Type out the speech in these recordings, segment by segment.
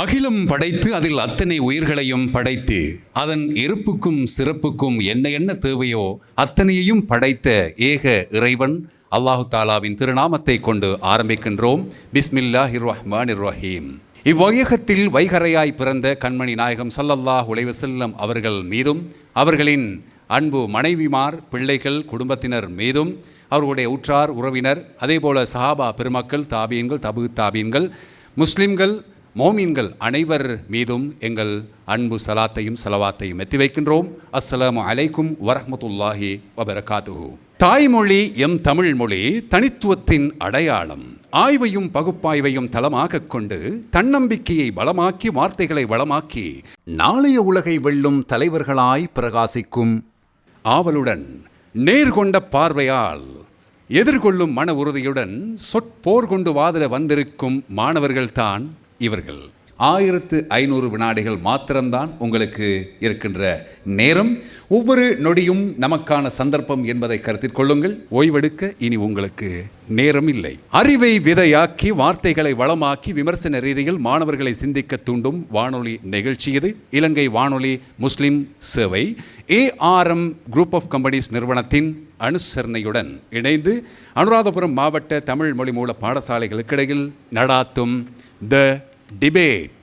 அகிலம் படைத்து அதில் அத்தனை உயிர்களையும் படைத்து அதன் இருப்புக்கும் சிறப்புக்கும் என்ன என்ன தேவையோ அத்தனையையும் படைத்த ஏக இறைவன் அல்லாஹு தாலாவின் திருநாமத்தை கொண்டு ஆரம்பிக்கின்றோம். பிஸ்மில்லா ஹிர்வஹ்மான் ரஹீம் இவ்வையகத்தில் வைகரையாய் பிறந்த கண்மணி நாயகம் சல்லல்லாஹ் உலைவசல்லம் அவர்கள் மீதும் அவர்களின் அன்பு மனைவிமார் பிள்ளைகள் குடும்பத்தினர் மீதும் அவர்களுடைய உற்றார் உறவினர் அதேபோல சஹாபா பெருமக்கள் தாபியன்கள் தபு தாபியன்கள் முஸ்லிம்கள் மோமீன்கள் அனைவர் மீதும் எங்கள் அன்பு சலாத்தையும் சலவாத்தையும் எத்தி வைக்கின்றோம். அஸ்ஸலாமு அலைக்கும் வரஹ்மத்துல்லாஹி வபரகாத்துஹு. தாய்மொழி எம் தமிழ் மொழி தனித்துவத்தின் அடையாளம். ஆய்வையும் பகுப்பாய்வையும் தளமாக கொண்டு தன்னம்பிக்கையை பலமாக்கி வார்த்தைகளை வளமாக்கி நாளைய உலகை வெல்லும் தலைவர்களாய் பிரகாசிக்கும் ஆவலுடன் நேர்கொண்ட பார்வையால் எதிர்கொள்ளும் மன உறுதியுடன் சொற்போர் கொண்டு வாதிட வந்திருக்கும் மாணவர்கள்தான் இவர்கள். ஆயிரத்து ஐநூறு வினாடிகள் மாத்திரம்தான் உங்களுக்கு இருக்கின்ற நேரம். ஒவ்வொரு நொடியும் நமக்கான சந்தர்ப்பம் என்பதை கருத்தில் கொள்ளுங்கள். ஓய்வெடுக்க இனி உங்களுக்கு நேரம் இல்லை. அறிவை விதையாக்கி வார்த்தைகளை வளமாக்கி விமர்சன ரீதியில் மாணவர்களை சிந்திக்க தூண்டும் வானொலி நிகழ்ச்சி இது. இலங்கை வானொலி முஸ்லிம் சேவை. ஏஆர்எம் குரூப் ஆஃப் கம்பெனிஸ் நிறுவனத்தின் அனுசரணையுடன் இணைந்து அனுராதபுரம் மாவட்ட தமிழ் மொழி மூல பாடசாலைகளுக்கிடையில் நடாத்தும் த டிபேட்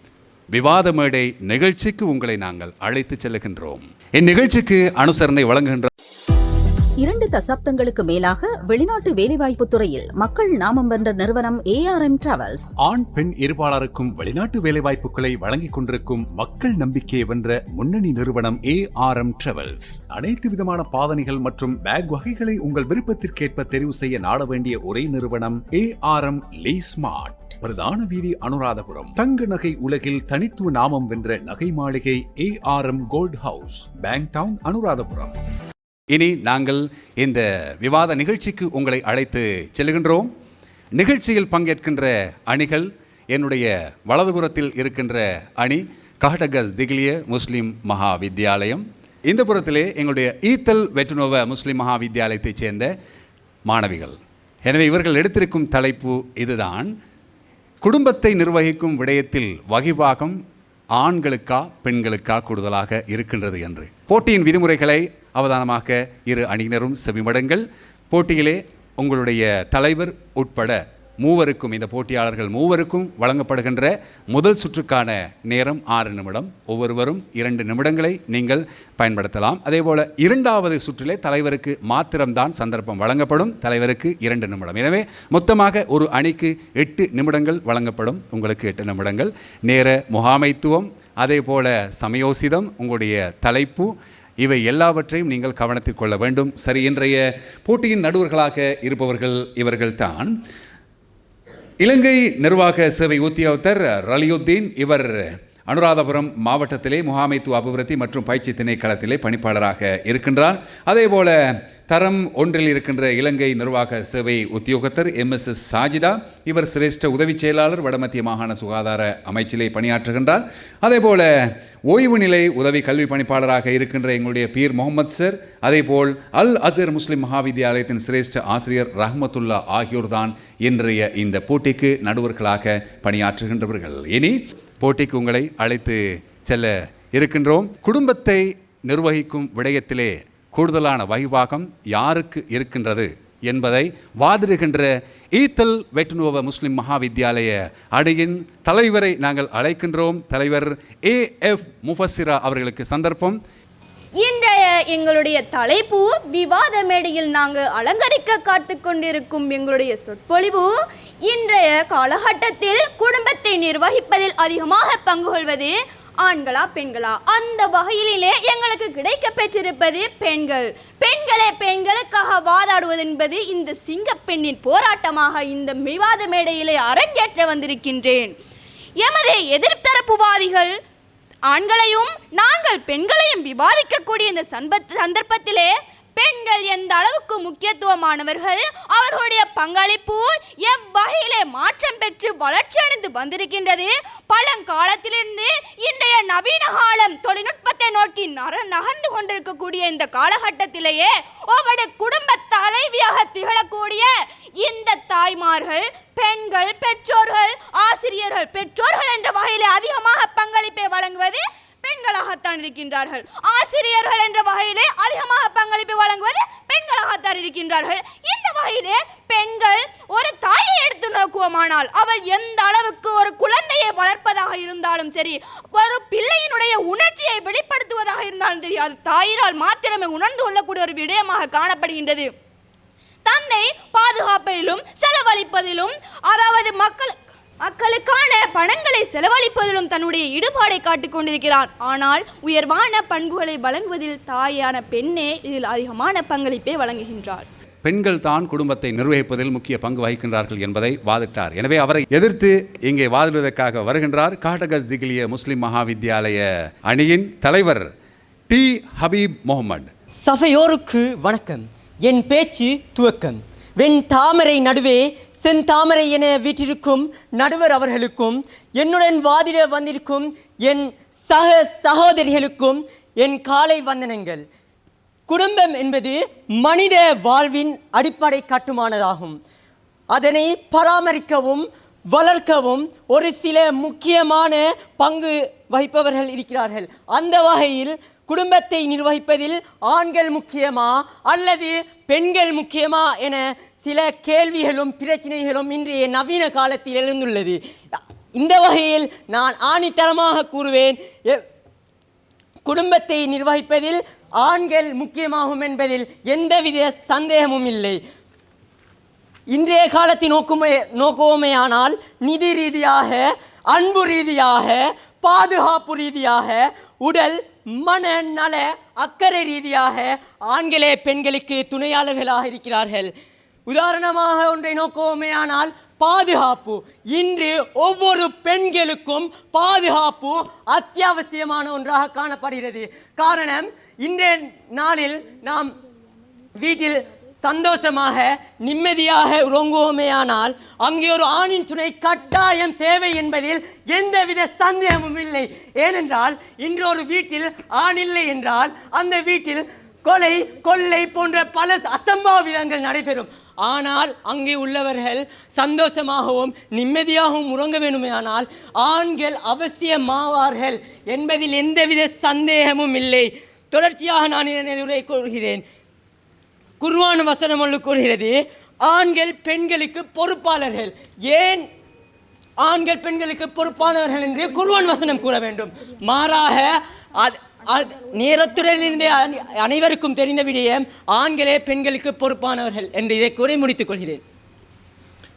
விவாத மேடை நிகழ்ச்சிக்கு உங்களை நாங்கள் அழைத்து செல்லுகின்றோம். இந்நிகழ்ச்சிக்கு அனுசரணை வழங்குகின்ற இரண்டு தசாப்தங்களுக்கு மேலாக வெளிநாட்டு வேலைவாய்ப்பு துறையில் மக்கள் நாமம் வென்ற நிறுவனம் ஏஆர்எம் டிராவல்ஸ் ஆண் பெண் இருபாளருக்கும் வெளிநாட்டு வேலைவாய்ப்புகளை வழங்கிக் கொண்டிருக்கும் மக்கள் நம்பிக்கையை வென்ற முன்னணி நிறுவனம் ஏஆர்எம் டிராவல்ஸ் அனைத்து விதமான பாதனைகள் மற்றும் பேக் வகைகளை உங்கள் விருப்பத்திற்கேற்ப தெரிவு செய்ய நாட வேண்டிய ஒரே நிறுவனம் ஏஆர்எம் லீ ஸ்மார்ட் பிரதான வீதி அனுராதபுரம். தங்க நகை உலகில் தனித்துவ நாமம் வென்ற நகை மாளிகை ARM gold house bank town Anuradhapura. இனி நாங்கள் இந்த விவாத நிகழ்ச்சிக்கு உங்களை அழைத்து செல்கின்றோம் நிகழ்ச்சியில் பங்கேற்கின்ற அணிகள் என்னுடைய வலதுபுறத்தில் இருக்கின்ற அணி காட்டகஸ் திகிலிய முஸ்லீம் மகா வித்தியாலயம் இந்த புறத்திலே எங்களுடைய ஈத்தல் வெட்டுனோவ முஸ்லீம் மகா வித்யாலயத்தைச் சேர்ந்த மாணவிகள். எனவே இவர்கள் எடுத்திருக்கும் தலைப்பு இதுதான். குடும்பத்தை நிர்வகிக்கும் விடயத்தில் வகிவாகம் ஆண்களுக்கா பெண்களுக்கா கூடுதலாக இருக்கின்றது என்று. போட்டியின் விதிமுறைகளை அவதானமாக இரு அணியினரும் செவிமடங்கள். போட்டியிலே உங்களுடைய தலைவர் உட்பட மூவருக்கும் இந்த போட்டியாளர்கள் மூவருக்கும் வழங்கப்படுகின்ற முதல் சுற்றுக்கான நேரம் ஆறு நிமிடம். ஒவ்வொருவரும் இரண்டு நிமிடங்களை நீங்கள் பயன்படுத்தலாம். அதேபோல் இரண்டாவது சுற்றிலே தலைவருக்கு மாத்திரம்தான் சந்தர்ப்பம் வழங்கப்படும். தலைவருக்கு இரண்டு நிமிடம். எனவே மொத்தமாக ஒரு அணிக்கு எட்டு நிமிடங்கள் வழங்கப்படும். உங்களுக்கு எட்டு நிமிடங்கள். நேர முகாமைத்துவம் அதே போல் சமயோசிதம் உங்களுடைய தலைப்பு இவை எல்லாவற்றையும் நீங்கள் கவனத்தில் கொள்ள வேண்டும். சரி இன்றைய போட்டியின் நடுவர்களாக இருப்பவர்கள் இவர்கள்தான். இலங்கை நிர்வாக சேவை உத்தியோகத்தர் ரலியுத்தீன் இவர் அனுராதபுரம் மாவட்டத்திலே முகாமைத்துவ அபிவிருத்தி மற்றும் பயிற்சி திணைக்களத்திலே பணிப்பாளராக இருக்கின்றார். அதேபோல தரம் ஒன்றில் இருக்கின்ற இலங்கை நிர்வாக சேவை உத்தியோகத்தர் எம் எஸ் எஸ் சாஜிதா இவர் சிரேஷ்ட உதவி செயலாளர் வடமத்திய மாகாண சுகாதார அமைச்சிலே பணியாற்றுகின்றார். அதேபோல ஓய்வு நிலை உதவி கல்வி பணிப்பாளராக இருக்கின்ற எங்களுடைய பீர் முகமது சர் அதேபோல் அல் அசர் முஸ்லிம் மகாவித்யாலயத்தின் சிரேஷ்ட ஆசிரியர் ரஹமத்துல்லா ஆகியோர்தான் இன்றைய இந்த போட்டிக்கு நடுவர்களாக பணியாற்றுகின்றவர்கள். இனி போட்டிக்கு உங்களை அழைத்து செல்ல இருக்கின்றோம். குடும்பத்தை நிர்வகிக்கும் விடயத்திலே கூடுதலான வைவாகம் யாருக்கு இருக்கின்றது என்பதை வாதிடுகின்ற ஈத்தல் வெட்டுனுவ முஸ்லிம் மகாவித்யாலய அடையின் தலைவரை நாங்கள் அழைக்கின்றோம். தலைவர் ஏ எஃப் முஃபசிரா அவர்களுக்கு சந்தர்ப்பம். இன்றைய எங்களுடைய தலைப்பு விவாத மேடையில் நாங்கள் அலங்கரிக்க காத்து கொண்டிருக்கும் எங்களுடைய சொற்பொழிவு இன்றைய காலகட்டத்தில் குடும்பத்தை நிர்வகிப்பதில் அதிகமாக பங்கு கொள்வது ஆண்களா பெண்களா? அந்த வகையிலே எங்களுக்கு கிடைக்க பெற்றிருப்பது பெண்கள். பெண்களே பெண்களுக்காக வாதாடுவது என்பது இந்த சிங்கப்பெண்ணின் போராட்டமாக இந்த விவாத மேடையிலே அரங்கேற்ற வந்திருக்கின்றேன். எமது எதிர்த்தரப்புவாதிகள் ஆண்களையும் நாங்கள் பெண்களையும் விவாதிக்கக்கூடிய இந்த சந்தர்ப்பத்திலே பெண்கள் எந்த அளவுக்கு முக்கியத்துவமானவர்கள் அவர்களுடைய பங்களிப்பு எவ்வகையிலே மாற்றம் பெற்று வளர்ச்சி அடைந்து வந்திருக்கின்றது. பழங்காலத்திலிருந்து இன்றைய நவீன காலம் தொழில்நுட்பத்தை நோக்கி நர நகர்ந்து கொண்டிருக்கக்கூடிய இந்த காலகட்டத்திலேயே ஒவ்வொரு குடும்ப தலைவியாக திகழக்கூடிய இந்த தாய்மார்கள் பெண்கள் பெற்றோர்கள் ஆசிரியர்கள் பெற்றோர்கள் என்ற வகையில் அதிகமாக பங்களிப்பை வழங்குவது பெண்களாகத்தான் இருக்கின்றார்கள். ஆசிரியர்கள் என்ற வகையிலே அதிகமாக பங்களிப்பு வழங்குவது பெண்களாகத்தான் இருக்கின்றார்கள். இந்த வகையிலே பெண்கள் ஒரு தாயை எடுத்து நோக்குவோமானால் அவள் எந்த அளவுக்கு ஒரு குழந்தையை வளர்ப்பதாக இருந்தாலும் சரி ஒரு பிள்ளையினுடைய உணர்ச்சியை வெளிப்படுத்துவதாக இருந்தாலும் சரி அது தாயினால் மாத்திரமே உணர்ந்து கொள்ளக்கூடிய ஒரு விடயமாக காணப்படுகின்றது. தந்தை பாதுகாப்பதிலும் செலவழிப்பதிலும் அதாவது மக்கள் மக்களுக்கான பணங்களை செலவழிப்பதிலும் தன்னுடைய ஈடுபாடை காட்டிக் கொண்டிருக்கிறான் ஆனால் உயர்வான பண்புகளை வழங்குவதில் தாயான பெண்ணே இதில் அதிகமான பங்களிப்பை வழங்குகின்றாள். பெண்கள் தான் குடும்பத்தை நிர்வகிப்பதில் முக்கிய பங்கு வகிக்கின்றார்கள் என்பதை வாதிட்டார். எனவே அவரை எதிர்த்து இங்கே வாதிடுவதற்காக வருகின்றார் காட்டகஸ் திகிலிய முஸ்லிம் மகாவித்யாலய அணியின் தலைவர் டி. ஹபீப் முகமது சபையோருக்கு வணக்கம். என் பேச்சு துவக்கம். வெண் தாமரை நடுவே செந்தாமரை என வீற்றிருக்கும் நடுவர் அவர்களுக்கும் என்னுடன் வாதிட வந்திருக்கும் என் சக சகோதரிகளுக்கும் என் காலை வந்தனங்கள். குடும்பம் என்பது மனித வாழ்வின் அடிப்படை கட்டுமானதாகும். அதனை பராமரிக்கவும் வளர்க்கவும் ஒரு சில முக்கியமான பங்கு வகிப்பவர்கள் இருக்கிறார்கள். அந்த வகையில் குடும்பத்தை நிர்வகிப்பதில் ஆண்கள் முக்கியமா அல்லது பெண்கள் முக்கியமா என சில கேள்விகளும் பிரச்சனைகளும் இன்றைய நவீன காலத்தில் எழுந்துள்ளது. இந்த வகையில் நான் ஆணித்தரமாக கூறுவேன் எ- குடும்பத்தை நிர்வகிப்பதில் ஆண்கள் முக்கியமாகும் என்பதில் எந்தவித சந்தேகமும் இல்லை. இன்றைய காலத்தை நோக்குமே நோக்குவோமேயானால் நிதி ரீதியாக அன்பு ரீதியாக பாதுகாப்பு ரீதியாக உடல் மன நல அக்கறை ரீதியாக ஆண்களே பெண்களுக்கு துணையாளர்களாக இருக்கிறார்கள். உதாரணமாக ஒன்றை நோக்குவோமேயானால் பாதுகாப்பு. இன்று ஒவ்வொரு பெண்களுக்கும் பாதுகாப்பு அத்தியாவசியமான ஒன்றாக காணப்படுகிறது. காரணம் இன்றைய நாளில் நாம் வீட்டில் சந்தோஷமாக நிம்மதியாக உறங்குவோமேயானால் அங்கே ஒரு ஆணின் துணை கட்டாயம் தேவை என்பதில் எந்தவித சந்தேகமும் இல்லை. ஏனென்றால் இன்று ஒரு வீட்டில் ஆண் இல்லை என்றால் அந்த வீட்டில் கொலை கொள்ளை போன்ற பல அசம்பாவிதங்கள் நடைபெறும். ஆனால் அங்கே உள்ளவர்கள் சந்தோஷமாகவும் நிம்மதியாகவும் உறங்க வேண்டுமேயானால் ஆண்கள் அவசியமாவார்கள் என்பதில் எந்தவித சந்தேகமும் இல்லை. தொடர்ச்சியாக நான் இதனை உரை கூறுகிறேன் குர்வான் வசனம் ஒன்று கூறுகிறது ஆண்கள் பெண்களுக்கு பொறுப்பாளர்கள். ஏன் ஆண்கள் பெண்களுக்கு பொறுப்பானவர்கள் என்று குருவான் வசனம் கூற வேண்டும்? மாறாக அது அது நேரத்துடன் இருந்தே அனை- அனைவருக்கும் தெரிந்த விடயம் ஆண்களே பெண்களுக்கு பொறுப்பானவர்கள் என்று இதை கூறி முடித்துக் கொள்கிறேன்.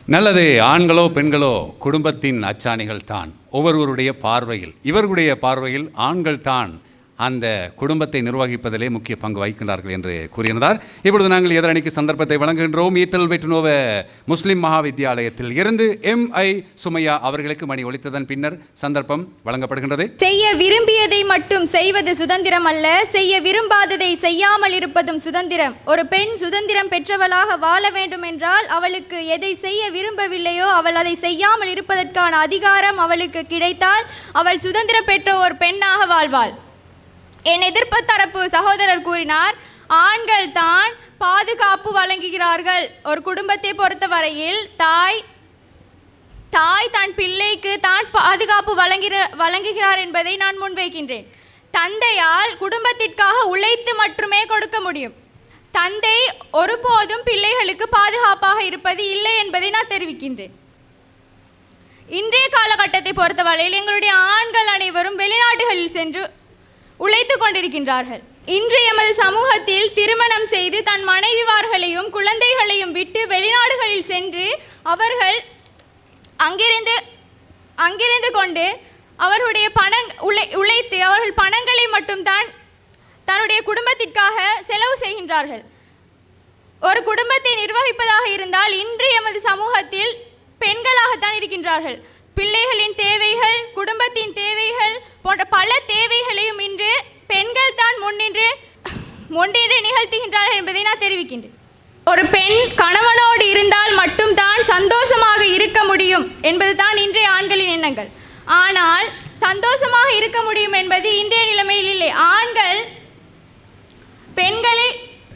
நல்லது ஆண்களோ பெண்களோ குடும்பத்தின் அச்சாணிகள் தான். ஒவ்வொருவருடைய பார்வையில் இவர்களுடைய பார்வையில் ஆண்கள் தான். அந்த குடும்பத்தை நிர்வகிப்பதிலே முக்கிய பங்கு வகிக்கின்றார்கள் என்று கூறியிருந்தார். இப்பொழுது நாங்கள் எதிரணிக்கு சந்தர்ப்பத்தை வழங்குகின்றோம். ஈத்தல் வெட்டுநோவ முஸ்லிம் மகாவித்யாலயத்தில் இருந்து எம் ஐ சுமையா அவர்களுக்கு மணி ஒழித்ததன் பின்னர் சந்தர்ப்பம் வழங்கப்படுகின்றது. செய்ய விரும்பியதை மட்டும் செய்வது சுதந்திரம் அல்ல. செய்ய விரும்பாததை செய்யாமல் இருப்பதும் சுதந்திரம். ஒரு பெண் சுதந்திரம் பெற்றவளாக வாழ வேண்டும் என்றால் அவளுக்கு எதை செய்ய விரும்பவில்லையோ அவள் அதை செய்யாமல் இருப்பதற்கான அதிகாரம் அவளுக்கு கிடைத்தால் அவள் சுதந்திரம் பெற்ற ஒரு பெண்ணாக வாழ்வாள். என் எதிர்ப்பு தரப்பு சகோதரர் கூறினார் ஆண்கள் தான் பாதுகாப்பு வழங்குகிறார்கள். ஒரு குடும்பத்தை பொறுத்தவரையில் தாய் தாய் தன் பிள்ளைக்கு தான் பாதுகாப்பு வழங்குகிற வழங்குகிறார் என்பதை நான் முன்வைக்கின்றேன். தந்தையால் குடும்பத்திற்காக உழைத்து மட்டுமே கொடுக்க முடியும். தந்தை ஒருபோதும் பிள்ளைகளுக்கு பாதுகாப்பாக இருப்பது இல்லை என்பதை நான் தெரிவிக்கின்றேன். இன்றைய காலகட்டத்தை பொறுத்தவரையில் எங்களுடைய ஆண்கள் அனைவரும் வெளிநாடுகளில் சென்று உழைத்து கொண்டிருக்கின்றார்கள் இன்று எமது சமூகத்தில் திருமணம் செய்து தன் மனைவிவார்களையும் குழந்தைகளையும் விட்டு வெளிநாடுகளில் சென்று அவர்கள் அங்கிருந்து அங்கிருந்து கொண்டு அவர்களுடைய பணங் உழை உழைத்து அவர்கள் பணங்களை மட்டும்தான் தன்னுடைய குடும்பத்திற்காக செலவு செய்கின்றார்கள். ஒரு குடும்பத்தை நிர்வகிப்பதாக இருந்தால் இன்று எமது சமூகத்தில் பெண்களாகத்தான் இருக்கின்றார்கள். பிள்ளைகளின் தேவைகள் குடும்பத்தின் தேவைகள் போன்ற பல தேவைகளையும் இன்று பெண்கள் தான் முன்னின்று முன்னின்று நிகழ்த்துகின்றார்கள் என்பதை நான் தெரிவிக்கின்றேன். ஒரு பெண் கணவனோடு இருந்தால் மட்டும்தான் சந்தோஷமாக இருக்க முடியும் என்பது தான் இன்றைய ஆண்களின் எண்ணங்கள். ஆனால் சந்தோஷமாக இருக்க முடியும் என்பது இன்றைய நிலைமையில் இல்லை. ஆண்கள் பெண்களை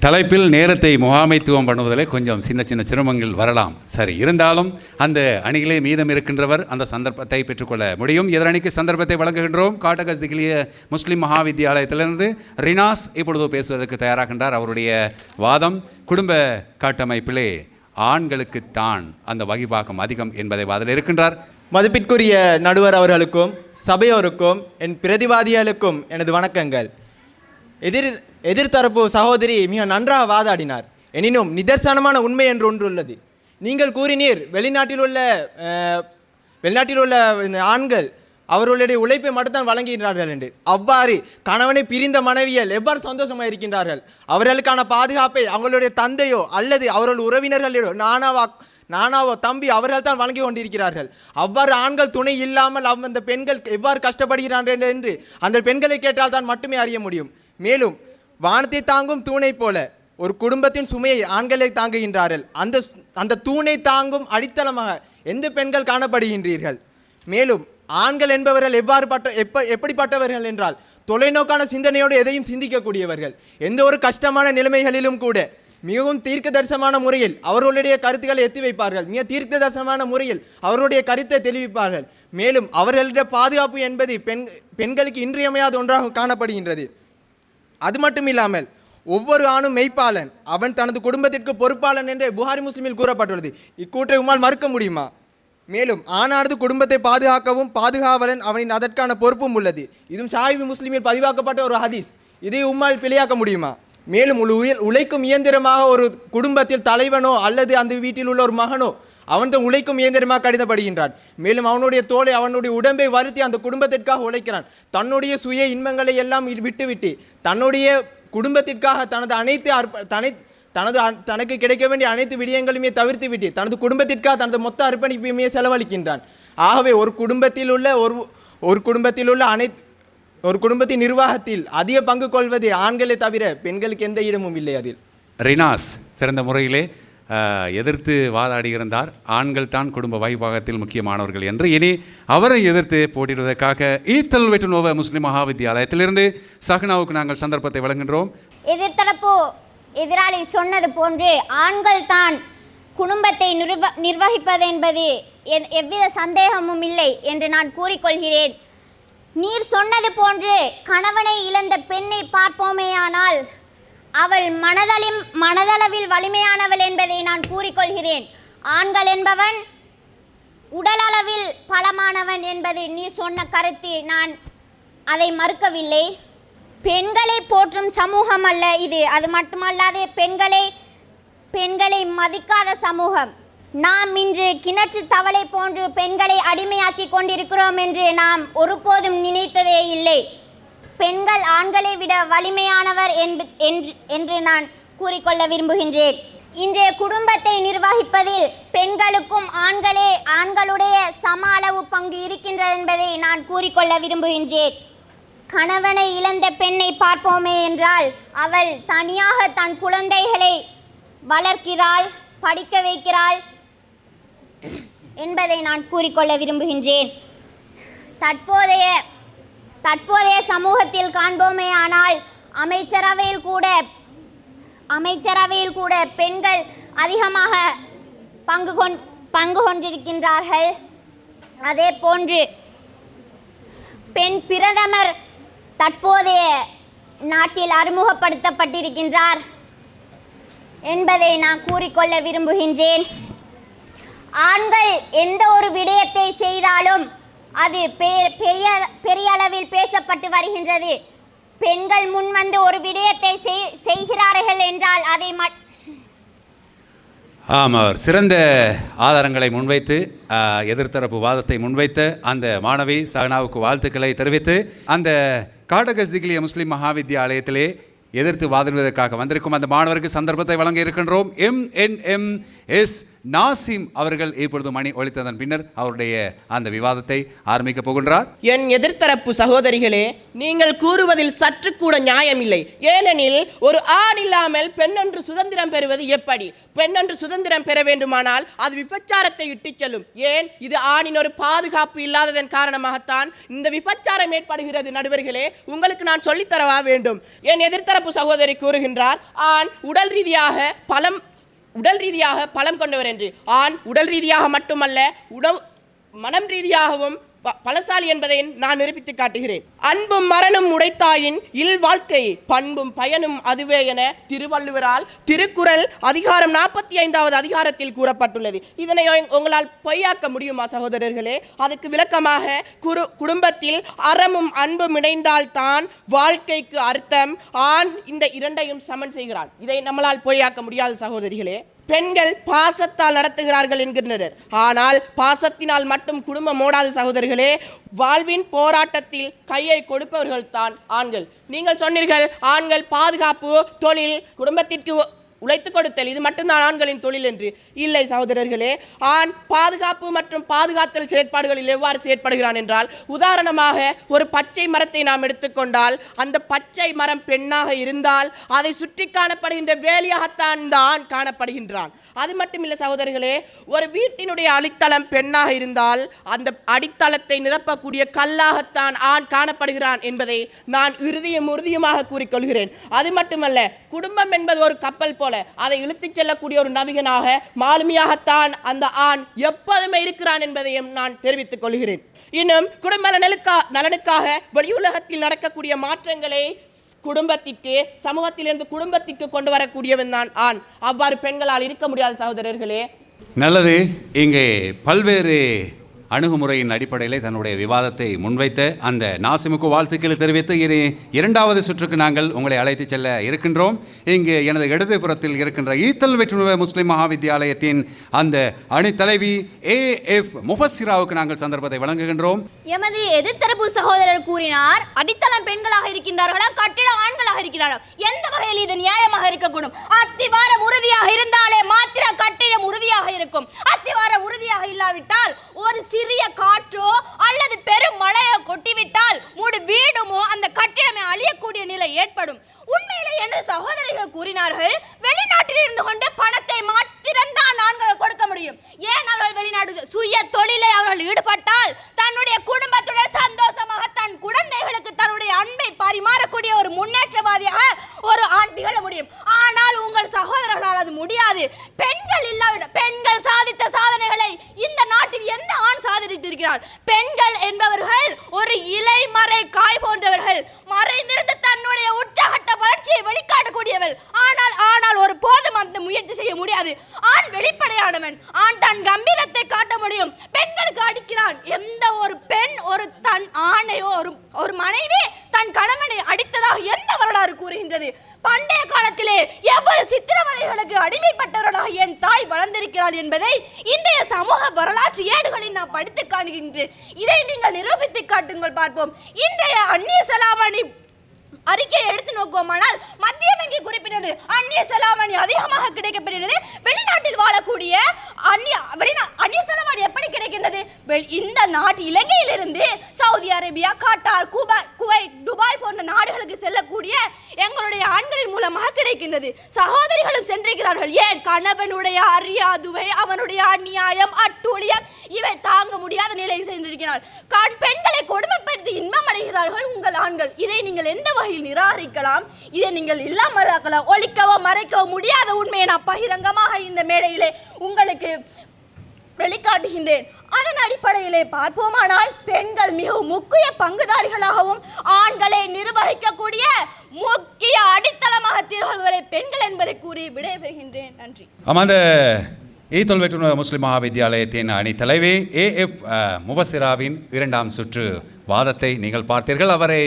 தலைப்பில் நேரத்தை முகாமைத்துவம் பண்ணுவதில் கொஞ்சம் சின்ன சின்ன சிரமங்கள் வரலாம். சரி இருந்தாலும் அந்த அணிகளே மீதம் இருக்கின்றவர் அந்த சந்தர்ப்பத்தை பெற்றுக்கொள்ள முடியும். எதிரணிக்கு சந்தர்ப்பத்தை வழங்குகின்றோம். காட்டகஸ் திகிலிய முஸ்லிம் மகாவித்தியாலயத்திலிருந்து ரினாஸ் இப்பொழுது பேசுவதற்கு தயாராகின்றார். அவருடைய வாதம் குடும்ப காட்டமைப்பிலே ஆண்களுக்குத்தான் அந்த வகிபாக்கம் அதிகம் என்பதை வாதில் இருக்கின்றார். மதிப்பிற்குரிய நடுவர் அவர்களுக்கும் சபையோருக்கும் என் பிரதிவாதிகளுக்கும் எனது வணக்கங்கள். எதிர் எதிர்த்தரப்பு சகோதரி மிக நன்றாக வாதாடினார். எனினும் நிதர்சனமான உண்மை என்று ஒன்று உள்ளது. நீங்கள் கூறினீர் வெளிநாட்டில் உள்ள வெளிநாட்டில் உள்ள இந்த ஆண்கள் அவர்களுடைய உழைப்பை மட்டும்தான் வழங்குகிறார்கள் என்று. அவ்வாறு கணவனை பிரிந்த மனைவியல் எவ்வாறு சந்தோஷமாக இருக்கின்றார்கள்? அவர்களுக்கான பாதுகாப்பை அவங்களுடைய தந்தையோ அல்லது அவர்கள் உறவினர்களோ நானாவா நானாவோ தம்பி அவர்கள் தான் வழங்கி கொண்டிருக்கிறார்கள். அவ்வாறு ஆண்கள் துணை இல்லாமல் அந்த பெண்கள் எவ்வாறு கஷ்டப்படுகிறார்கள் என்று அந்த பெண்களை கேட்டால் தான் மட்டுமே அறிய முடியும். மேலும் வானத்தை தாங்கும் தூணை போல ஒரு குடும்பத்தின் சுமையை ஆண்களை தாங்குகின்றார்கள். அந்த அந்த தூணை தாங்கும் அடித்தளமாக எந்த பெண்கள் காணப்படுகின்றீர்கள்? மேலும் ஆண்கள் என்பவர்கள் எவ்வாறு பட்ட எப்ப எப்படிப்பட்டவர்கள் என்றால் தொலைநோக்கான சிந்தனையோடு எதையும் சிந்திக்கக்கூடியவர்கள். எந்த ஒரு கஷ்டமான நிலைமைகளிலும் கூட மிகவும் தீர்க்கதரிசனமான முறையில் அவர்களுடைய கருத்துக்களை எத்தி வைப்பார்கள். மிக தீர்க்கதரிசனமான முறையில் அவருடைய கருத்தை தெளிவிப்பார்கள் மேலும் அவர்களுடைய பாதுகாப்பு என்பது பெண் பெண்களுக்கு இன்றியமையாத ஒன்றாக காணப்படுகின்றது. அது மட்டும் இல்லாமல் ஒவ்வொரு ஆணும் மெய்ப்பாளன் அவன் தனது குடும்பத்திற்கு பொறுப்பாளன் என்று புகாரி முஸ்லிமில் கூறப்பட்டுள்ளது. இக்கூற்றை உம்மால் மறுக்க முடியுமா? மேலும் ஆணானது குடும்பத்தை பாதுகாக்கவும் பாதுகாவலன் அவனின் அதற்கான பொறுப்பும் உள்ளது. இதுவும் ஷாஹிபி முஸ்லிமில் பதிவாக்கப்பட்ட ஒரு ஹதீஸ். இதை உம்மால் பிழையாக்க முடியுமா? மேலும் உழைக்கும் இயந்திரமாக ஒரு குடும்பத்தில் தலைவனோ அல்லது அந்த வீட்டில் உள்ள ஒரு மகனோ அவன் உழைக்கும் இயந்திரமாக கடிதப்படுகின்றான். மேலும் அவனுடைய தோலை அவனுடைய உடம்பை வருத்தி அந்த குடும்பத்திற்காக உழைக்கிறான். தன்னுடைய சுய இன்பங்களை எல்லாம் விட்டுவிட்டு தன்னுடைய குடும்பத்திற்காக தனது அனைத்து அர்ப்ப தனை தனது தனக்கு கிடைக்க வேண்டிய அனைத்து விடயங்களுமே தவிர்த்து விட்டு தனது குடும்பத்திற்காக தனது மொத்த அர்ப்பணிப்பையுமே செலவழிக்கின்றான். ஆகவே ஒரு குடும்பத்தில் உள்ள ஒரு ஒரு குடும்பத்தில் உள்ள அனைத்து ஒரு குடும்பத்தின் நிர்வாகத்தில் அதிக பங்கு கொள்வது ஆண்களை தவிர பெண்களுக்கு எந்த இடமும் இல்லை அதில். ரினாஸ் சிறந்த முறையிலே எதிர்த்து வாதாடி இருந்தார். ஆண்கள் தான் குடும்ப வைபாகத்தில் முக்கியமானவர்கள் என்று. இனி அவரை எதிர்த்து போட்டியிடுவதற்காக ஈத்தல் வெட்டுநோவ முஸ்லிம் மகாவித்தியாலயத்திலிருந்து சஹ்னாவுக்கு நாங்கள் சந்தர்ப்பத்தை வழங்குகின்றோம். எதிர்த்தரப்பு எதிராளி சொன்னது போன்று ஆண்கள் தான் குடும்பத்தை நிர்வ நிர்வகிப்பது என்பது எவ்வித சந்தேகமும் இல்லை என்று நான் கூறிக்கொள்கிறேன். நீர் சொன்னது போன்று கணவனை இழந்த பெண்ணை பார்ப்போமேயானால் அவள் மனதளிம் மனதளவில் வலிமையானவள் என்பதை நான் கூறிக்கொள்கிறேன். ஆண்கள் என்பவன் உடலளவில் பலமானவன் என்பதை நீ சொன்ன கருத்து நான் அதை மறுக்கவில்லை. பெண்களை போற்றும் சமூகம் அல்ல இது. அது மட்டுமல்லாது பெண்களை பெண்களை மதிக்காத சமூகம். நாம் இன்று கிணற்று தவளை போன்று பெண்களை அடிமையாக்கி கொண்டிருக்கிறோம் என்று நாம் ஒருபோதும் நினைத்ததே இல்லை. பெண்கள் ஆண்களை விட வலிமையானவர் என்று- என்று நான் கூறிக்கொள்ள விரும்புகின்றேன். இன்றைய குடும்பத்தை நிர்வகிப்பதில் பெண்களுக்கும் ஆண்களே ஆண்களுடைய சம அளவு பங்கு இருக்கின்றது என்பதை நான் கூறிக்கொள்ள விரும்புகின்றேன். கணவனை இழந்த பெண்ணை பார்ப்போமே என்றால் அவள் தனியாக தன் குழந்தைகளை வளர்க்கிறாள் படிக்க வைக்கிறாள் என்பதை நான் கூறிக்கொள்ள விரும்புகின்றேன். தற்போதைய தற்போதைய சமூகத்தில் காண்போமே ஆனால் அமைச்சரவையில் கூட அமைச்சரவையில் கூட பெண்கள் அதிகமாக பங்கு கொண் பங்கு கொண்டிருக்கின்றார்கள். அதே போன்று பெண் பிரதமர் தற்போதைய நாட்டில் அறிமுகப்படுத்தப்பட்டிருக்கின்றார் என்பதை நான் கூறிக்கொள்ள விரும்புகின்றேன். ஆண்கள் எந்த ஒரு விடயத்தை செய்தாலும் அது பெ- பெரிய பெரிய அளவில் பேசப்பட்டு வருகின்றது. பெண்கள் முன் வந்து ஒரு விடயத்தை செய்- செய்கிறார்கள் என்றால் அதை மட் ஆம் அவர் சிறந்த ஆதாரங்களை முன்வைத்து எதிர்த்தரப்பு வாதத்தை முன்வைத்த அந்த மாணவி சஹனாவுக்கு வாழ்த்துக்களை தெரிவித்து அந்த காடகஸ் முஸ்லீம் முஸ்லிம் மகாவித்தியாலயத்திலே எதிர்த்து வாதிடுவதற்காக வந்திருக்கும் அந்த மாணவருக்கு சந்தர்ப்பத்தை வழங்க இருக்கின்றோம். M N M S Nasim அவர்கள் இப்பொழுது மணி ஒழித்ததன் பின்னர் அவருடைய அந்த விவாதத்தை ஆரம்பிக்க போகின்றார். என் எதிர்த்தரப்பு சகோதரிகளே நீங்கள் கூறுவதில் சற்று கூட நியாயமில்லை. ஏனெனில் ஒரு ஆண் இல்லாமல் பெண்ணொன்று சுதந்திரம் பெறுவது எப்படி? பெண்ணொன்று சுதந்திரம் பெற வேண்டுமானால் அது விபச்சாரத்தை இட்டுச் செல்லும். ஏன்? இது ஆணின் ஒரு பாதுகாப்பு இல்லாததன் காரணமாகத்தான் இந்த விபச்சாரம் ஏற்படுகிறது. நடுவர்களே உங்களுக்கு நான் சொல்லித்தரவா வேண்டும்? என் எதிர்த்தரப்பு சகோதரி கூறுகின்றார் ஆண் உடல் ரீதியாக பலம் உடல் ரீதியாக பலம் கொண்டவர் என்று. ஆண் உடல் ரீதியாக மட்டுமல்ல உணவு மனம் ரீதியாகவும் பலசாலி என்பதை நான் நிரூபித்து காட்டுகிறேன். அன்பும் மரணம் உடைத்தாயின் இல் வாழ்க்கை பண்பும் பயனும் அதுவே என திருவள்ளுவரால் திருக்குறள் அதிகாரம் நாற்பத்தி ஐந்தாவது அதிகாரத்தில் கூறப்பட்டுள்ளது. இதனை உங்களால் பொய்யாக்க முடியுமா சகோதரர்களே? அதுக்கு விளக்கமாக குரு குடும்பத்தில் அறமும் அன்பும் இணைந்தால்தான் வாழ்க்கைக்கு அர்த்தம். ஆண் இந்த இரண்டையும் சமன் செய்கிறான். இதை நம்மளால் பொய்யாக்க முடியாது சகோதரிகளே. பெண்கள் பாசத்தால் நடத்துகிறார்கள் என்கின்றனர். ஆனால் பாசத்தினால் மட்டும் குடும்பம் ஓடாது சகோதரர்களே வாழ்வின் போராட்டத்தில் கையை கொடுப்பவர்கள் தான் ஆண்கள். நீங்கள் சொன்னீர்கள் ஆண்கள் பாதுகாப்பு தொழில் குடும்பத்திற்கு உழைத்து கொடுத்தல் இது மட்டும்தான் ஆண்களின் தொழில் என்று. இல்லை சகோதரர்களே ஆண் பாதுகாப்பு மற்றும் பாதுகாத்தல் செயற்பாடுகளில் எவ்வாறு செயற்படுகிறான் என்றால் உதாரணமாக ஒரு பச்சை மரத்தை நாம் எடுத்துக்கொண்டால் அந்த பச்சை மரம் பெண்ணாக இருந்தால் அதை சுற்றி காணப்படுகின்ற வேலியாகத்தான் இந்த ஆண் காணப்படுகின்றான். அது மட்டுமில்லை சகோதரர்களே ஒரு வீட்டினுடைய அடித்தளம் பெண்ணாக இருந்தால் அந்த அடித்தளத்தை நிரப்பக்கூடிய கல்லாகத்தான் ஆண் காணப்படுகிறான் என்பதை நான் இறுதியும் உறுதியுமாக கூறிக்கொள்கிறேன். அது மட்டுமல்ல குடும்பம் என்பது ஒரு கப்பல் போல. அதை இழுத்துச் செல்லக்கூடிய ஒரு நவிகனாக மாலுமியாகத்தான் அந்த ஆண் எப்போதுமே இருக்கிறான் என்பதையும் நான் தெரிவித்துக் கொள்கிறேன். இன்னும் குடும்ப நலனுக்கா நலனுக்காக வெளியுலகத்தில் நடக்கக்கூடிய மாற்றங்களை குடும்பத்திற்கு சமூகத்திலிருந்து குடும்பத்திற்கு கொண்டு வரக்கூடியவன் தான் ஆண். அவ்வாறு பெண்களால் இருக்க முடியாத சகோதரர்களே. நல்லது. இங்கே பல்வேறு அணுகுமுறையின் அடிப்படையில் தன்னுடைய விவாதத்தை முன்வைத்து அந்த நாசிமுக்கு வாழ்த்துக்களை தெரிவித்து இனி இரண்டாவது சுற்றுக்கு நாங்கள் உங்களை அழைத்துச் செல்ல இருக்கின்றோம். இங்கு எனது இடதுபுறத்தில் இருக்கின்ற ஈத்தல் வெற்றுணர்வு முஸ்லிம் மகாவித்தியாலயத்தின் அந்த அணித்தலைவி ஏ எஃப் முஃபஸ்ஸிராவுக்கு நாங்கள் சந்தர்ப்பத்தை வழங்குகின்றோம். எமது எதிர்த்தரப்பு சகோதரர் கூறினார் அடித்தளம் பெண்களாக இருக்கின்றார்களா கட்டிடம் ஆண்களாக இருக்கிறார்களா எந்த வகையில் இது நியாயமாக இருக்கக்கூடும்? அத்திவாரம் உறுதியாக இருந்தாலே மாத்திர கட்டிடம் உறுதியாக இருக்கும். அத்திவாரம் உறுதியாக இல்லாவிட்டால் ஒரு சிறிய காற்றோ அல்லது பெரும் மழையோ கொட்டி முழு வீடுமோ அந்த கட்டிடமே அழியக்கூடிய நிலை ஏற்படும் உண்மையிலே எனது சகோதரிகள் கூறினார்கள் வெளிநாட்டில் இருந்து கொண்டு பணத்தை மாத்திரம்தான் ஆண்கள் கொடுக்க முடியும் ஏன் அவர்கள் வெளிநாடு சுய தொழிலை அவர்கள் ஈடுபட்டால் தன்னுடைய குடும்பத்துடன் சந்தோஷமாக தன் குழந்தைகளுக்கு தன்னுடைய அன்பை பரிமாறக்கூடிய ஒரு முன்னேற்றவாதியாக ஒரு ஆண் திகழ முடியும் ஆனால் உங்கள் சகோதரர்களால் அது முடியாது பெண்கள் இல்லாவிட பெண்கள் சாதித்த சாதனைகளை இந்த நாட்டில் எந்த ஆண் சாதித்திருக்கிறார் பெண்கள் என்பவர்கள் ஒரு இலைமறை காய் போன்றவர்கள் மறைந்திருந்து தன்னுடைய உச்சகட்ட வளர்ச்சியை வெளிக்காட்டக்கூடியவள் ஆனால் ஆனால் ஒரு போதும் அந்த முயற்சி செய்ய முடியாது ஆண் வெளிப்படையானவன் ஆண் தன் கம்பீரத்தை காட்ட முடியும் பெண்களுக்கு அடிக்கிறான் எந்த ஒரு பெண் ஒரு தன் ஆணையோ ஒரு ஒரு மனைவி தன் கணவனை அடித்ததாக எந்த வரலாறு கூறுகின்றது? பண்டைய காலத்திலே எவ்வளவு சித்திரவதைகளுக்கு அடிமைப்பட்டவர்களாக என் தாய் வளர்ந்திருக்கிறாள் என்பதை இன்றைய சமூக வரலாற்று ஏடுகளில் நான் படித்து காணுகின்றேன். இதை நீங்கள் நிரூபித்து காட்டுங்கள் பார்ப்போம். இன்றைய அந்நிய செலாவணி அறிக்கையை எடுத்து நோக்குவோமானால் மத்திய வங்கி குறிப்பிட்டது அந்நிய செலாவணி அதிகமாக கிடைக்கப்படுகிறது வெளிநாட்டில் வாழக்கூடிய அந்நிய வெளிநா அந்நிய செலாவணி எப்படி கிடைக்கின்றது? வெள்- இந்த நாட்டு இலங்கையிலிருந்து Saudi Arabia Qatar Cuba Kuwait Dubai போன்ற நாடுகளுக்கு செல்லக்கூடிய எங்களுடைய ஆண்களின் மூலமாக கிடைக்கின்றது. சகோதரிகளும் சென்றிருக்கிறார்கள். ஏன்? கணவனுடைய அறியாதுவை அவனுடைய அநியாயம் அட்டூழியம் இவை தாங்க முடியாத நிலையில் சென்றிருக்கிறார் கண் பெண்களை கொடுமைப்படுத்தி இன்பம் அடைகிறார்கள் உங்கள் ஆண்கள். இதை நீங்கள் எந்த வகையில் நிராகரிக்கலாம். இதை நீங்கள் இல்லாமலாக்கலாம் ஒழிக்கவோ மறைக்கவோ முடியாத உண்மையை நான் பகிரங்கமாக இந்த மேடையிலே உங்களுக்கு வெளிக்காட்டுகின்றேன். அதன் அடிப்படையிலே பார்ப்போமானால் பெண்கள் மிகவும் முக்கிய பங்குதாரிகளாகவும் ஆண்களை நிர்வகிக்கக்கூடிய முக்கிய அடித்தளமாக திகழ்வரை பெண்கள் என்பதை கூறி விடைபெறுகின்றேன். நன்றி. ஆமாம் அந்த ஈத்தல் முஸ்லிம் மகாவித்தியாலயத்தின் அணித்தலைவி ஏ எஃப் முபசிராவின் இரண்டாம் சுற்று வாதத்தை நீங்கள் பார்த்தீர்கள். அவரை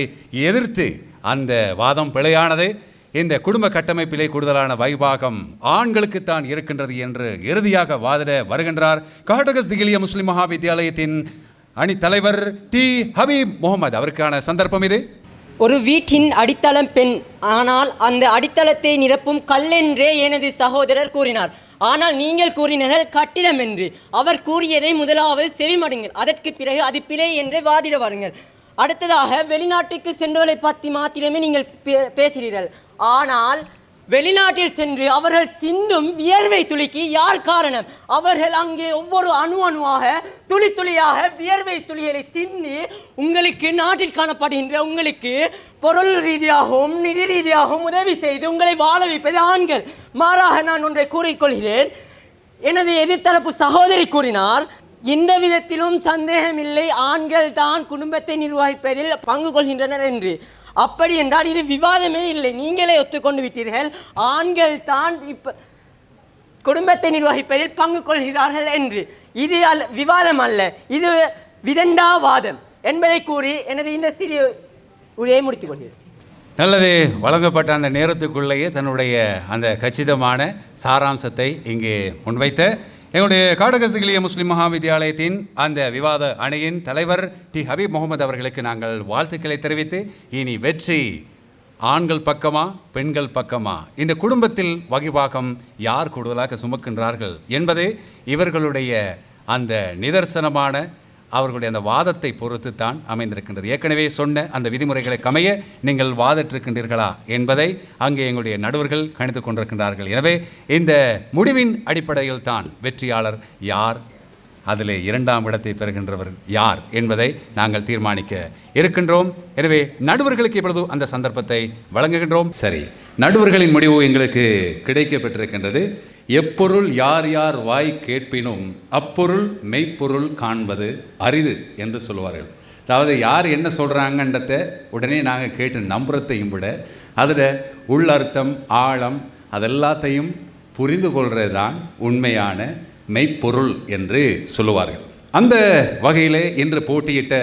எதிர்த்து அந்த வாதம் பிழையானது இந்த குடும்ப கட்டமைப்பிலே கூடுதலான வைபாகம் ஆண்களுக்குத்தான் இருக்கின்றது என்று இறுதியாக வாதிட வருகின்றார் காட்டகஸ் திகிலிய முஸ்லிம் மகாவித்தியாலயத்தின் அணி தலைவர் டி. ஹபீப் முகமது. அவருக்கான சந்தர்ப்பம் இது. ஒரு வீட்டின் அடித்தளம் பெண். ஆனால் அந்த அடித்தளத்தை நிரப்பும் கல்லென்றே எனது சகோதரர் கூறினார். ஆனால் நீங்கள் கூறினீர்கள் கட்டிடம் என்று. அவர் கூறியதை முதலாவது செவிமடுங்கள். அதற்கு பிறகு அது பிழை என்று வாதிட வாருங்கள். அடுத்ததாக வெளிநாட்டுக்கு சென்றவர்களை பற்றி மாத்திரமே நீங்கள் பே- பேசுகிறீர்கள். ஆனால் வெளிநாட்டில் சென்று அவர்கள் சிந்தும் வியர்வை துளிக்கு யார் காரணம்? அவர்கள் அங்கே ஒவ்வொரு அணு அணுவாக துளி துளியாக வியர்வை துளிகளை சிந்தி உங்களுக்கு நாட்டில் காணப்படுகின்ற உங்களுக்கு பொருள் ரீதியாகவும் நிதி ரீதியாகவும் உதவி செய்து உங்களை வாழ வைப்பது ஆண்கள். மாறாக நான் ஒன்றை கூறிக்கொள்கிறேன். எனது எதிர்த்தரப்பு சகோதரி கூறினார் எந்த விதத்திலும் சந்தேகமில்லை. ஆண்கள் தான் குடும்பத்தை நிர்வகிப்பதில் பங்கு கொள்கின்றனர் என்று. அப்படி என்றால் இது விவாதமே இல்லை. நீங்களே ஒத்துக்கொண்டு விட்டீர்கள். ஆண்கள் தான் இப்ப குடும்பத்தை நிர்வகிப்பதில் பங்கு கொள்கிறார்கள் என்று. இது அல்ல விவாதம் அல்ல. இது விதண்டாவாதம் என்பதை கூறி எனது இந்த சிறிய உரையை முடித்துக் கொள்கிறேன். நல்லது. வழங்கப்பட்ட அந்த நேரத்துக்குள்ளேயே தன்னுடைய அந்த கச்சிதமான சாராம்சத்தை இங்கே முன்வைத்த எங்களுடைய காடகஸ்திகிலிய முஸ்லிம் மகா வித்தியாலயத்தின் அந்த விவாத அணியின் தலைவர் டி. ஹபீப் முகமது அவர்களுக்கு நாங்கள் வாழ்த்துக்களை தெரிவித்து இனி வெற்றி ஆண்கள் பக்கமா பெண்கள் பக்கமா? இந்த குடும்பத்தில் வகிபாகம் யார் கூடுதலாக சுமக்கின்றார்கள் என்பது இவர்களுடைய அந்த நிதர்சனமான அவர்களுடைய அந்த வாதத்தை பொறுத்து தான் அமைந்திருக்கின்றது. ஏற்கனவே சொன்ன அந்த விதிமுறைகளை கமைய நீங்கள் வாதிட்டிருக்கின்றீர்களா என்பதை அங்கே எங்களுடைய நடுவர்கள் கணித்துக் கொண்டிருக்கின்றார்கள். எனவே இந்த முடிவின் அடிப்படையில் தான் வெற்றியாளர் யார் அதிலே இரண்டாம் இடத்தை பெறுகின்றவர் யார் என்பதை நாங்கள் தீர்மானிக்க இருக்கின்றோம். எனவே நடுவர்களுக்கு இப்பொழுது அந்த சந்தர்ப்பத்தை வழங்குகின்றோம். சரி நடுவர்களின் முடிவு எங்களுக்கு கிடைக்கப்பெற்றிருக்கின்றது எப்பொருள் யார் யார் வாய் கேட்பினும் அப்பொருள் மெய்ப்பொருள் காண்பது அரிது என்று சொல்லுவார்கள் அதாவது யார் என்ன சொல்கிறாங்கன்றத உடனே நாங்கள் கேட்டு நம்புறத்தையும் விட அதில் உள்ளர்த்தம் ஆழம் அதெல்லாத்தையும் புரிந்து கொள்வது தான் உண்மையான மெய்ப்பொருள் என்று சொல்லுவார்கள். அந்த வகையிலே இன்று போட்டியிட்ட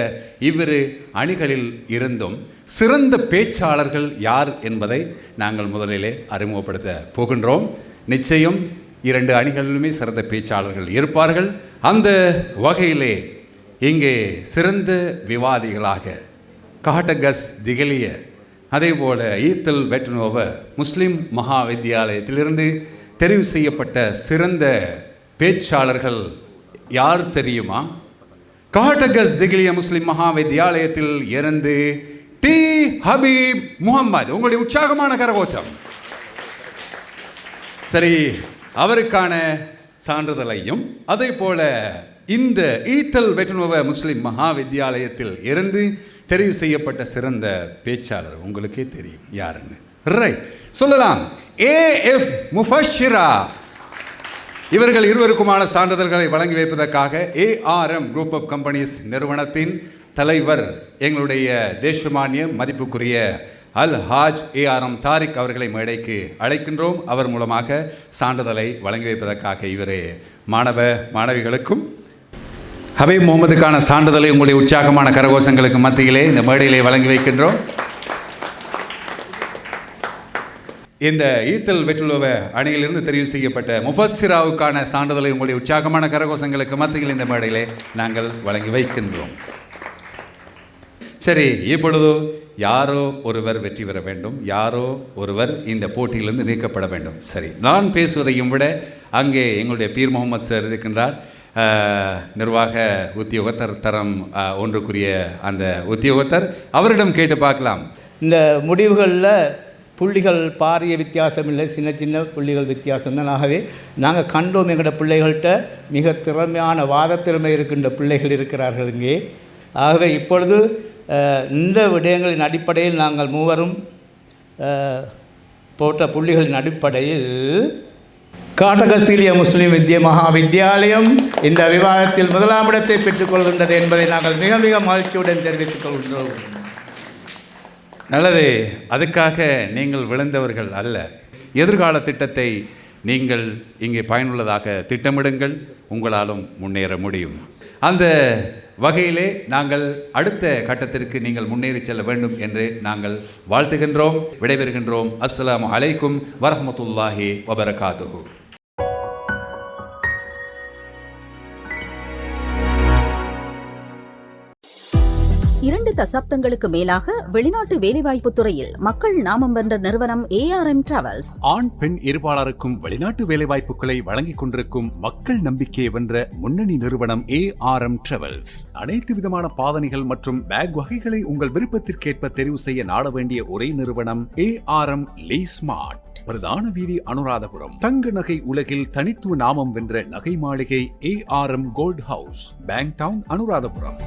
இவ்விரு அணிகளில் இருந்தும் சிறந்த பேச்சாளர்கள் யார் என்பதை நாங்கள் முதலிலே அறிமுகப்படுத்த போகின்றோம். நிச்சயம் இரண்டு அணிகளிலுமே சிறந்த பேச்சாளர்கள் இருப்பார்கள். அந்த வகையிலே இங்கே சிறந்த விவாதிகளாக காட்டகஸ் திகலிய அதேபோல ஈத்தல் வெட்டனோவ முஸ்லிம் மகா வித்தியாலயத்திலிருந்து தெரிவு செய்யப்பட்ட சிறந்த பேச்சாளர்கள் யார் தெரியுமா? காட்டகஸ் திகிலிய முஸ்லிம் மகா வித்தியாலயத்தில் இருந்து டி. ஹபீப் முகமது உங்களுடைய உற்சாகமான கரகோஷம். சரி அவருக்கான சான்றிதழையும் அதே போல இந்த ஈத்தல் வெட்டுணுவ முஸ்லிம் மகா வித்தியாலயத்தில் இருந்து தெரிவு செய்யப்பட்ட சிறந்த பேச்சாளர் உங்களுக்கே தெரியும் யாருன்னு. ரைட் சொல்லலாம். ஏ எஃப் முஃபஷிரா இவர்கள் இருவருக்குமான சான்றிதழ்களை வழங்கி வைப்பதற்காக ஏஆர்எம் குரூப் ஆஃப் கம்பெனிஸ் நிறுவனத்தின் தலைவர் எங்களுடைய தேசமானிய மதிப்புக்குரிய அல் ஹாஜ் ஏஆர்எம் தாரிக் அவர்களை மேடைக்கு அழைக்கின்றோம். அவர் மூலமாக சான்றிதழை வழங்கி வைப்பதற்காக இவரே மாணவ மாணவிகளுக்கும் ஹபீப் முகமதுக்கான சான்றிதழை உங்களுடைய உற்சாகமான கரகோஷங்களுக்கு மத்தியிலே இந்த மேடையிலே வழங்கி வைக்கின்றோம். இந்த ஈத்தல் வெற்றுலுவ அணியிலிருந்து தெரிவு செய்யப்பட்ட முஃபஸ்ஸிராவுக்கான சான்றிதழை உங்களுடைய உற்சாகமான கரகோஷங்களுக்கு மத்தியில் இந்த மேடையிலே நாங்கள் வழங்கி வைக்கின்றோம். சரி இப்பொழுது யாரோ ஒருவர் வெற்றி பெற வேண்டும். யாரோ ஒருவர் இந்த போட்டியிலிருந்து நீக்கப்பட வேண்டும். சரி நான் பேசுவதையும் விட அங்கே எங்களுடைய பீர் முகமது சார் இருக்கின்றார். நிர்வாக உத்தியோகத்தர் தரம் ஒன்றுக்குரிய அந்த உத்தியோகத்தர் அவரிடம் கேட்டு பார்க்கலாம். இந்த முடிவுகளில் புள்ளிகள் பாரிய வித்தியாசம் இல்லை. சின்ன சின்ன புள்ளிகள் வித்தியாசம் தான். ஆகவே நாங்கள் கண்டோம் எங்களோட பிள்ளைகள்கிட்ட மிக திறமையான வாத திறமை இருக்கின்ற பிள்ளைகள் இருக்கிறார்கள் இங்கே. ஆகவே இப்பொழுது இந்த விடயங்களின் அடிப்படையில் நாங்கள் மூவரும் போட்ட புள்ளிகளின் அடிப்படையில் காட்டகசீலிய முஸ்லீம் வித்ய மகா வித்தியாலயம் இந்த விவாதத்தில் முதலாம் இடத்தை பெற்றுக்கொள்கின்றது என்பதை நாங்கள் மிக மிக மகிழ்ச்சியுடன் தெரிவித்துக் கொள்கின்றோம். நல்லது. அதுக்காக நீங்கள் விழுந்தவர்கள் அல்ல. எதிர்கால திட்டத்தை நீங்கள் இங்கே பயனுள்ளதாக திட்டமிடுங்கள். உங்களாலும் முன்னேற முடியும். அந்த வகையிலே நாங்கள் அடுத்த கட்டத்திற்கு நீங்கள் முன்னேறி செல்ல வேண்டும் என்று நாங்கள் வாழ்த்துகின்றோம் விடைபெறுகின்றோம். அஸ்லாம் அலைக்கும் வரமத்துல்லாஹி வபரகாத்துஹு. இரண்டு தசாப்தங்களுக்கு மேலாக வெளிநாட்டு வேலைவாய்ப்பு துறையில் மக்கள் நாமம் வென்ற நிறுவனம் ஏஆர்எம் டிராவல்ஸ் ஆண் பெண் இருபாளருக்கும் வெளிநாட்டு வேலைவாய்ப்புகளை வழங்கிக் கொண்டிருக்கும் மக்கள் நம்பிக்கையை வென்ற முன்னணி நிறுவனம் ஏ ஆர் எம் டிராவல்ஸ் அனைத்து விதமான பாதனைகள் மற்றும் பேக் வகைகளை உங்கள் விருப்பத்திற்கேற்ப தெரிவு செய்ய நாட வேண்டிய ஒரே நிறுவனம் ஏ ஆர் எம் லீ ஸ்மார்ட் பிரதான வீதி அனுராதபுரம். தங்க நகை உலகில் தனித்துவ நாமம் வென்ற நகை மாளிகை A R M gold house bank town Anuradhapura.